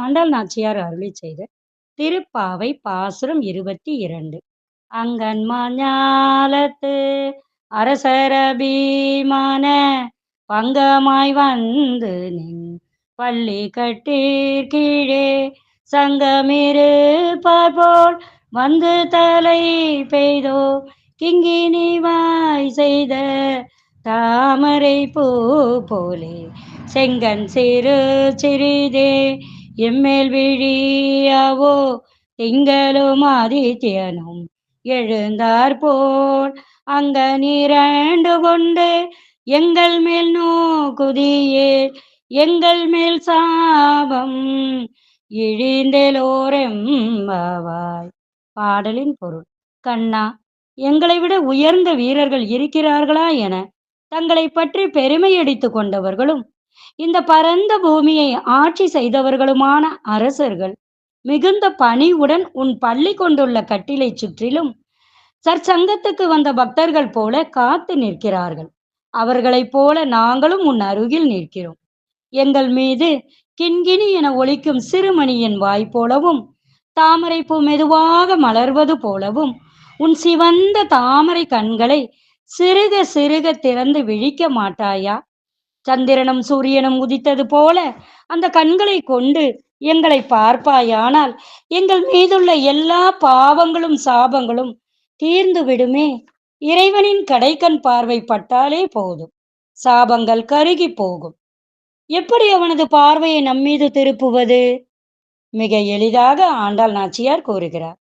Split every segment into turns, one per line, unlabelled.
ஆண்டாள் நாச்சியார் அருளி செய்த திருப்பாவை பாசுரம் இருபத்தி இரண்டு. அங்கன்மால் ஞாலத்து அரசரபீமான பங்கமாய் வந்து நின் பள்ளி கட்டீர் கீழே சங்கமிரு போல் வந்து தலை பெய்தோ கிங்கினி வாய் செய்த தாமரை பூ போலே செங்கன் சிறு சிறிதே எம்மேல் விழியாவோ திங்களும் ஆதித்யனும் எழுந்தார் போல். அங்க நீரண்டு கொண்டு எங்கள் மேல் நோக்குதியே எங்கள் மேல் சாபம் இழிந்தெலோரெம்பாவாய் பாடலின் பொருள் கண்ணா எங்களை விட உயர்ந்த வீரர்கள் இருக்கிறார்களா என தங்களை பற்றி பெருமையடித்துக் கொண்டவர்களும் இந்த பரந்த பூமியை ஆட்சி செய்தவர்களுமான அரசர்கள் மிகுந்த பணிவுடன் உன் பள்ளி கொண்டுள்ள கட்டிலை சுற்றிலும் சற்சங்கத்துக்கு வந்த பக்தர்கள் போல காத்து நிற்கிறார்கள். அவர்களைப் போல நாங்களும் உன் அருகில் நிற்கிறோம். எங்கள் மீது கிண்கிணி என ஒழிக்கும் சிறுமணியின் வாய் போலவும் தாமரை பூ மெதுவாக மலர்வது போலவும் உன் சிவந்த தாமரை கண்களை சிறுக சிறுக திறந்து விழிக்க மாட்டாயா? சந்திரனும் சூரியனும் உதித்தது போல அந்த கண்களை கொண்டு எங்களை பார்ப்பாயானால் எங்கள் மீதுள்ள எல்லா பாவங்களும் சாபங்களும் தீர்ந்து விடுமே. இறைவனின் கடைக்கண் பார்வை பட்டாலே போதும். சாபங்கள் கருகி போகும். எப்படி அவனது பார்வையை நம்மீது திருப்புவது? மிக எளிதாக ஆண்டாள் நாச்சியார் கூறுகிறார்.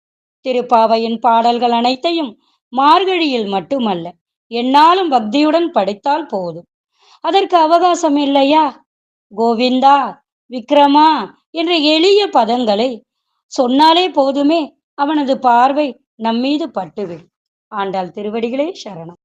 திருப்பாவையின் பாடல்கள் அனைத்தையும் மார்கழியில் மட்டுமல்ல என்னாலும் பக்தியுடன் படித்தால் போதும். அதற்கு அவகாசம் இல்லையா? கோவிந்தா விக்ரமா என்ற எளிய பதங்களை சொன்னாலே போதுமே அவனது பார்வை நம்மீது பட்டுவிடும். ஆண்டாள் திருவடிகளே சரணம்.